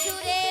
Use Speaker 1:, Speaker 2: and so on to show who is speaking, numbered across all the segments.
Speaker 1: সুরে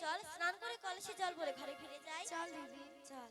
Speaker 2: চল
Speaker 1: স্নান করে কলসে জল ভরে ঘরে ফিরে যাই।
Speaker 2: চল দিদি চল।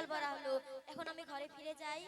Speaker 2: গল্প রাহলো এখন
Speaker 1: আমি ঘরে ফিরে যাই।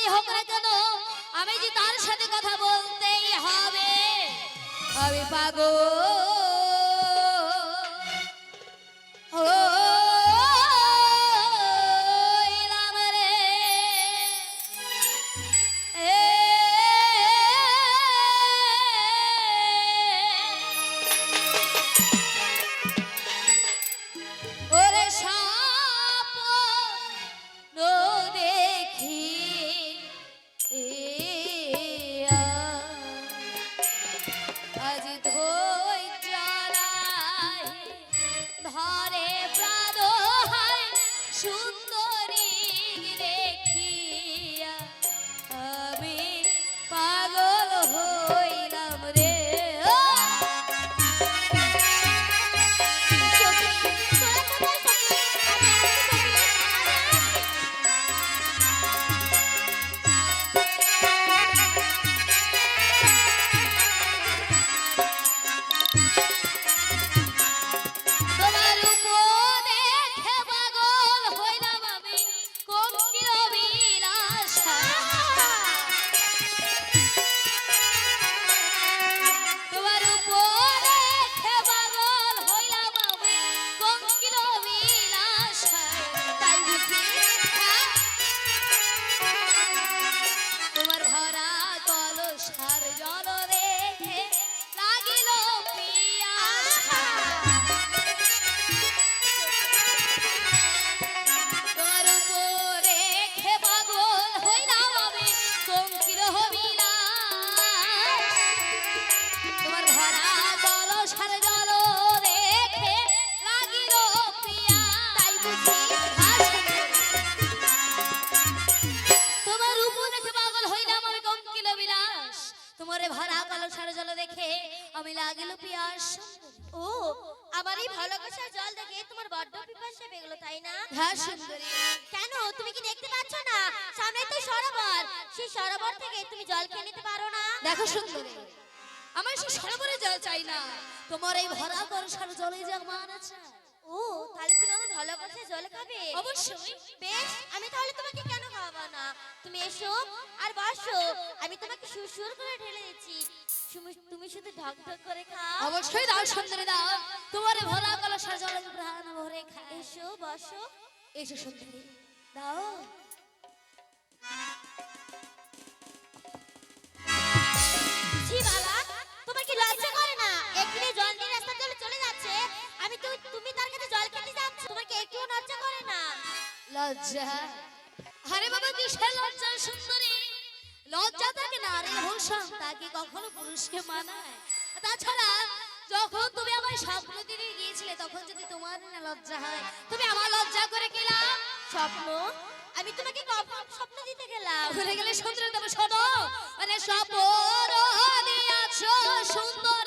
Speaker 3: যাই হোক না কেন আমি যে তার সাথে কথা বলতেই হবে। আমি পাগল। আসো আমি
Speaker 1: তোমাকে সুসুর করে ঢেলে দিচ্ছি। তুমি শুধু ঢক ঢক করে খাও।
Speaker 3: অবশ্যই দাও সুন্দরী দাও। তোমার ভরা গলা সাজল প্রাণ ভরে খা
Speaker 1: এসো বসো।
Speaker 3: এসো সুন্দরী।
Speaker 1: দাও। লজ্জা করে না? জল চলে যাচ্ছে। আমি তো তুমি তার কাছে জল খেতে যাচ্ছ। তোমাকে একটু লজ্জা করে না?
Speaker 3: লজ্জা? বাবা কিসের লজ্জা সুন্দরী? লজ্জা না? রে তাকে কখনো পুরুষকে মানায়? তাছাড়া, যখন তুমি আমার স্বপ্ন দিনে গিয়েছিলে, তখন যদি তোমার না লজ্জা হয়, তুমি আমার লজ্জা করে গেলাম
Speaker 1: স্বপ্ন? আমি তোমাকে কখন স্বপ্ন দিতে গেলাম?
Speaker 3: ভুলে গেলে সুন্দর তবে শোনো। মানে স্বপ্ন দিয়াছ সুন্দর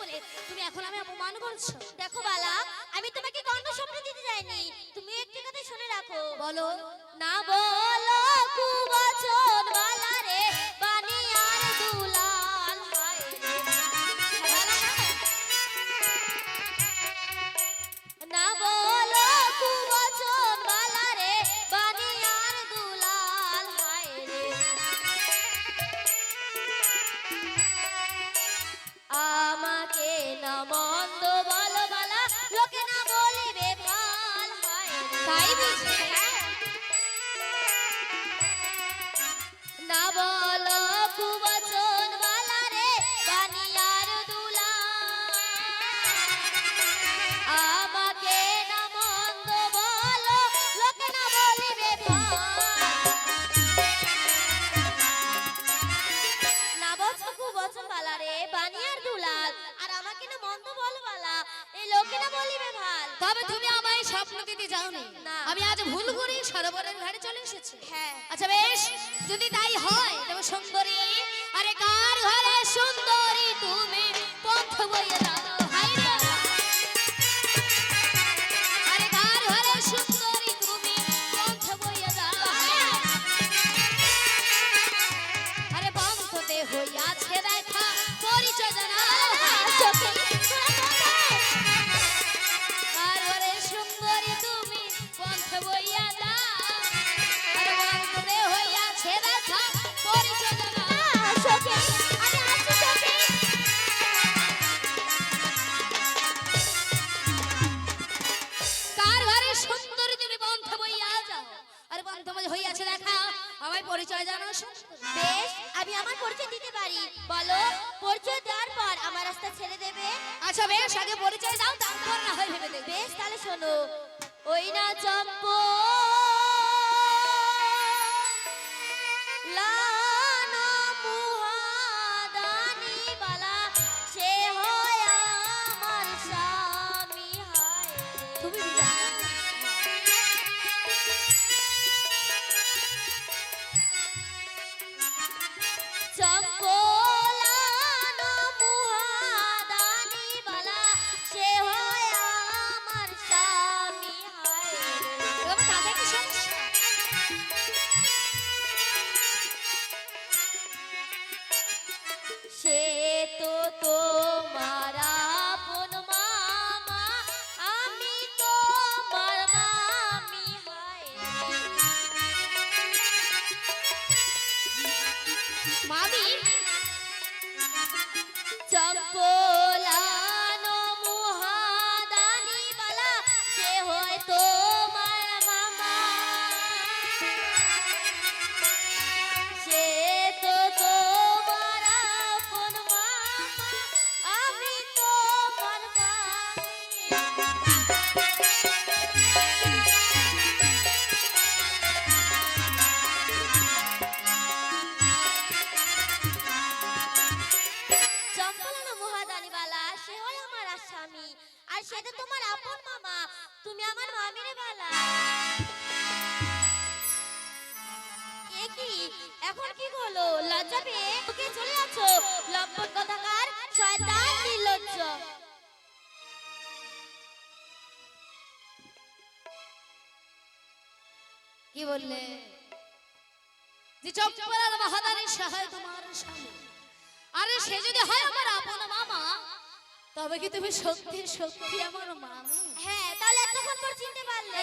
Speaker 1: বলে
Speaker 3: তুমি এখন আমি অপমান করছ?
Speaker 1: দেখো বালা আমি তোমাকে কর্ণ স্বপ্ন দিতে যাইনি। তুমি একটি কথা শুনে রাখো।
Speaker 3: বলো।
Speaker 1: না বল। Yeah.
Speaker 3: তবে
Speaker 1: কি
Speaker 3: তুমি সত্যি সত্যি আমার মামি
Speaker 1: হ্যাঁ তাহলে এতক্ষণ পর চিনতে পারলে।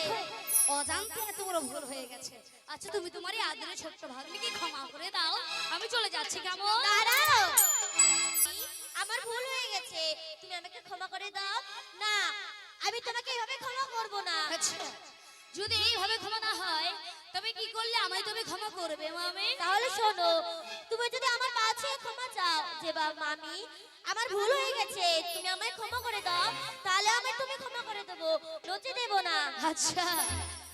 Speaker 3: অজান্তে এত বড় ভুল হয়ে গেছে। আচ্ছা তুমি তোমার এই আদরে ছোট্ট ভাগ্নিকে ক্ষমা করে দাও। আমি চলে যাচ্ছি কেমন?
Speaker 1: দাঁড়াও। আমার ভুল হয়ে গেছে। তুমি আমাকে ক্ষমা করে দাও। না আমি তোমাকে এইভাবে ক্ষমা করব না।
Speaker 3: আচ্ছা যদি এইভাবে ক্ষমা না হয় তবে কি করলে আমায় তুমি ক্ষমা করবে মামি?
Speaker 1: তাহলে শোনো তুমি যদি আমার কাছে ক্ষমা চাও যে মামি আমার ভুল হয়ে গেছে তুমি আমায় ক্ষমা করে দাও তাহলে আমি তুমি ক্ষমা করে দেবো নচে দেব না।
Speaker 3: আচ্ছা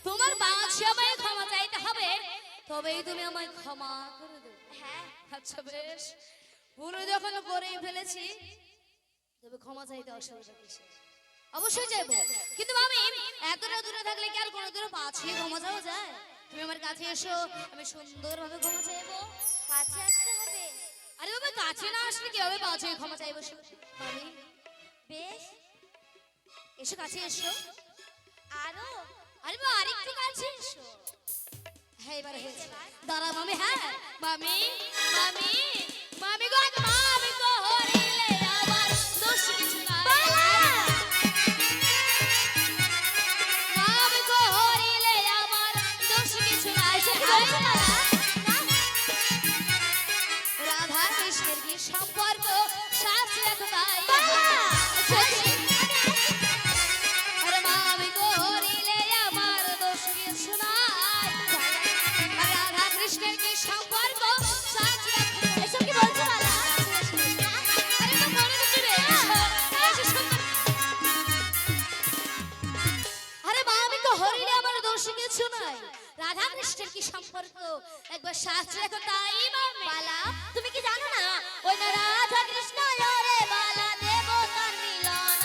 Speaker 3: তোমার বাঁচি আমায় ক্ষমা চাইতে হবে তবেই তুমি আমায় ক্ষমা করে দেবে।
Speaker 1: হ্যাঁ।
Speaker 3: আচ্ছা বেশ। ভুল যখন করেই ফেলেছি তবে ক্ষমা চাইতে অসুবিধা কিসের অবশ্যই যাব কিন্তু আমি এতটা দূরে থাকলে কি আর কোনো দূরে পাছিয়ে ক্ষমা চাওয়া যায়? তুমি আমার কাছে এসো আমি সুন্দরভাবে ক্ষমা চাইব।
Speaker 1: কাছে আসতে হবে।
Speaker 3: আরে বাবা কাছে না আসলে কি হবে বাজে ক্ষমা চাইব মানে
Speaker 1: বেশ
Speaker 3: এসো কাছে এসো।
Speaker 1: আরও?
Speaker 3: আরে বাবা আরেকটু কাছে এসো। হ্যাঁ এবার হয়েছে। দাঁড়া মামি হ্যাঁ। মামি মামি মামি গো আগে কৃষ্ণের কি সম্পর্ক? একবার শাস্ত্রে এখন তাই
Speaker 1: বালা। তুমি কি জানো না? ওই না রাধা কৃষ্ণ রে বালা দেবতার মিলন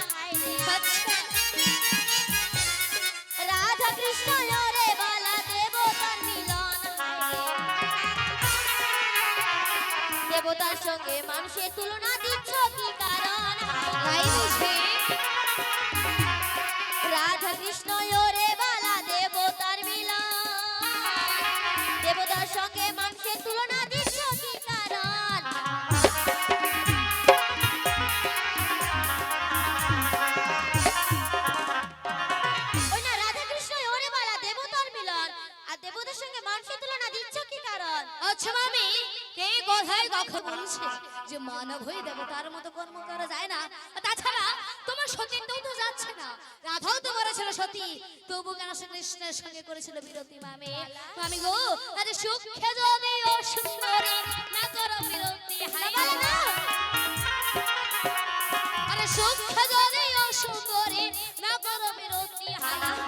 Speaker 1: রাধা কৃষ্ণ রে বালা দেবতার মিলন দেবতার সঙ্গে মানুষের তুলনা দিচ্ছ
Speaker 3: মানব হয়ে দেবতার মতো কর্ম করা যায় না। তাছাড়া, তোমার সতীত্বও তো যাচ্ছে না। রাধাও তো করেছিল সতী। তবু কেন সে কৃষ্ণের সঙ্গে করেছিল বিরতি মামি? মামি গো আরে সুখে যদি ও সুন্দরী না করো বিরতি হাই
Speaker 1: না।
Speaker 3: আরে সুখে যদি ও সুন্দরী না করো বিরতি হাই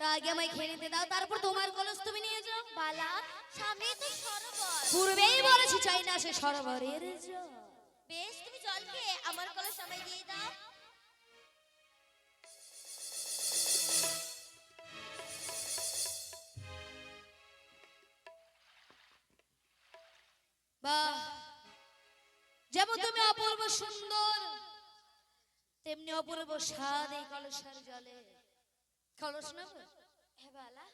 Speaker 3: তা আগে আমায় খেয়ে নিতে দাও তারপর তোমার কলস তুমি নিয়ে যাও।
Speaker 1: বালা তো সরোবর।
Speaker 3: পূর্বেই বলেছি চাই না সে সরোবরের
Speaker 1: বেশ তুমি জল খেয়ে আমার কলস আমায় দিয়ে দাও।
Speaker 3: বাহ। যেমন তুমি অপূর্ব সুন্দর তেমনি অপূর্ব স্বাদ এই কলসার জলে। কলস নেব?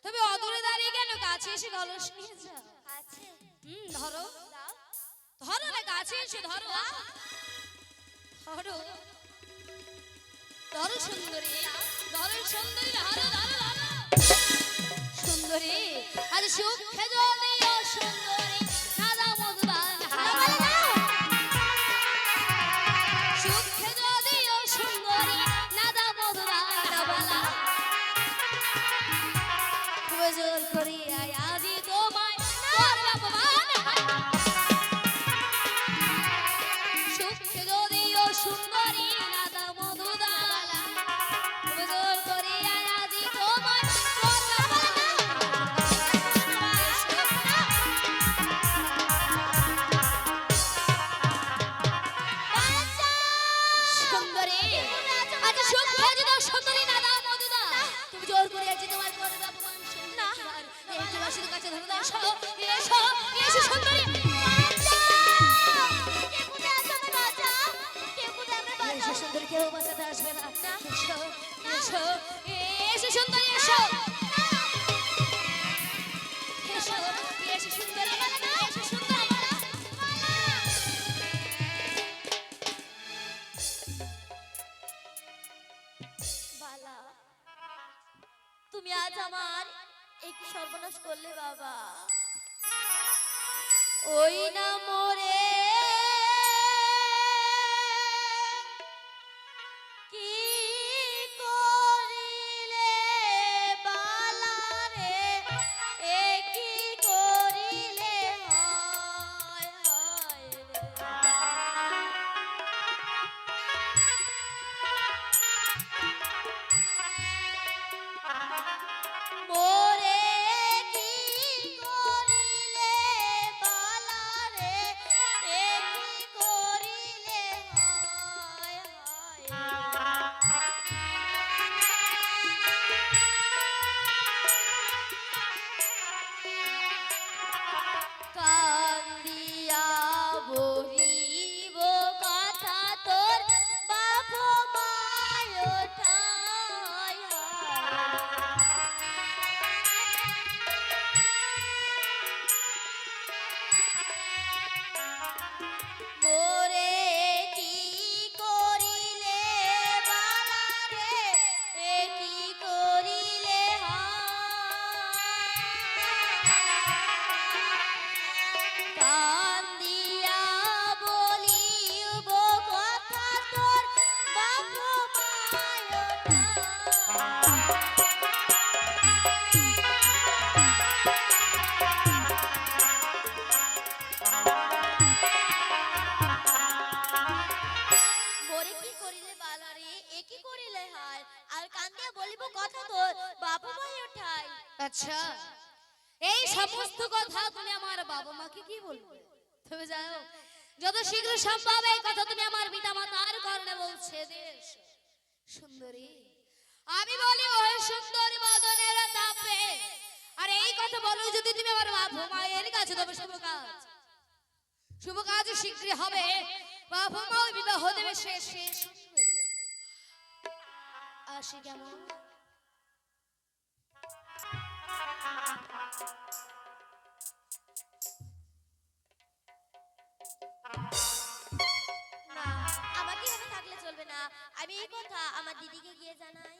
Speaker 3: তবে অদূরে দাঁড়িয়ে কেন? কাছে এসে কলস নিয়ে যাও। হুম ধরো।
Speaker 1: দাও।
Speaker 3: ধরো না কাছে এসে ধরো। ধরো। ধরো সুন্দরী। ধরো সুন্দরী ধরো ধরো ধরো। সুন্দরী আজ সুখে জলে ও সুন্দরী। ওই না মোরে
Speaker 1: কথা তোর বাপু ভাই ওঠাই।
Speaker 3: আচ্ছা এই সমস্ত কথা তুমি আমার বাবা মাকে কি বলবে? তুমি জানো, যত শীঘ্র সম্ভব এই কথা তুমি আমার পিতা মাতার কারণে বলছে। দেশ সুন্দরী, আমি বলি ওই সুন্দর বদনের তাপে। আর এই কথা বলো, যদি তুমি আমার বাবা মায়ের কাছে তবে শুভ কাজ। শুভ কাজ শীঘ্রই হবে। বাবা মা বিবাহ দেবে শেষ শেষ। আসি কেমন?
Speaker 1: আমার এভাবে থাকলে চলবে না। আমি এই কথা আমার দিদিকে গিয়ে জানাই।